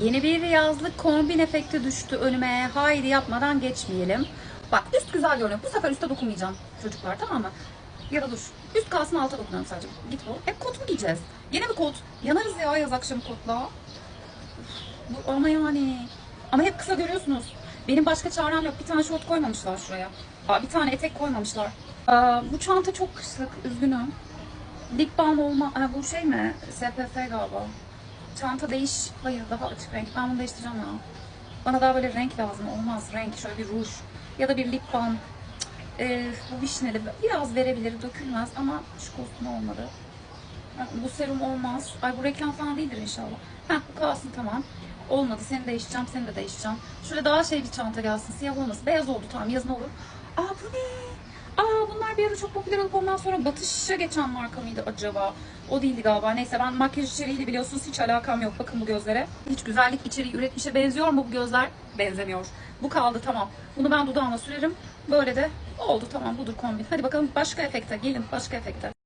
Yeni bir yazlık kombin efekti düştü önüme. Haydi yapmadan geçmeyelim. Bak üst güzel görünüyor. Bu sefer üste dokunmayacağım çocuklar tamam mı? Ya da dur. Üst kalsın alta dokunuyorum sadece. Git bu. Hep kot mu giyeceğiz? Yine mi kot? Yanarız ya yaz akşamı kotla. Bu, ama yani. Ama hep kısa görüyorsunuz. Benim başka çarem yok. Bir tane şort koymamışlar şuraya. Aa, bir tane etek koymamışlar. Aa, bu çanta çok kışlık. Üzgünüm. Lip balm olma... Ha, bu şey mi? SPF galiba. Çanta değiş. Hayır daha açık renk. Ben bunu değiştireceğim ya. Bana daha böyle renk lazım. Olmaz renk. Şöyle bir ruj. Ya da bir lip balm. Ee, bu vişneli. Biraz verebilir. Dökülmez ama şu kostüm olmadı. Bu serum olmaz. Ay bu reklam falan değildir inşallah. Heh bu kalsın tamam. Olmadı. Seni değiştireceğim. Seni de değiştireceğim. Şöyle daha şey bir çanta gelsin. Siyah olmasın. Beyaz oldu tamam. Yazın olur. Aa bu ne? Bunlar bir ara çok popüler olup ondan sonra batışa geçen marka mıydı acaba? O değildi galiba. Neyse ben makyaj içeriğiyle biliyorsunuz hiç alakam yok. Bakın bu gözlere. Hiç güzellik içeriği üretmişe benziyor mu bu gözler? Benzemiyor. Bu kaldı tamam. Bunu ben dudağıma sürerim. Böyle de oldu tamam budur kombin. Hadi bakalım başka efekte. Gelin başka efekte.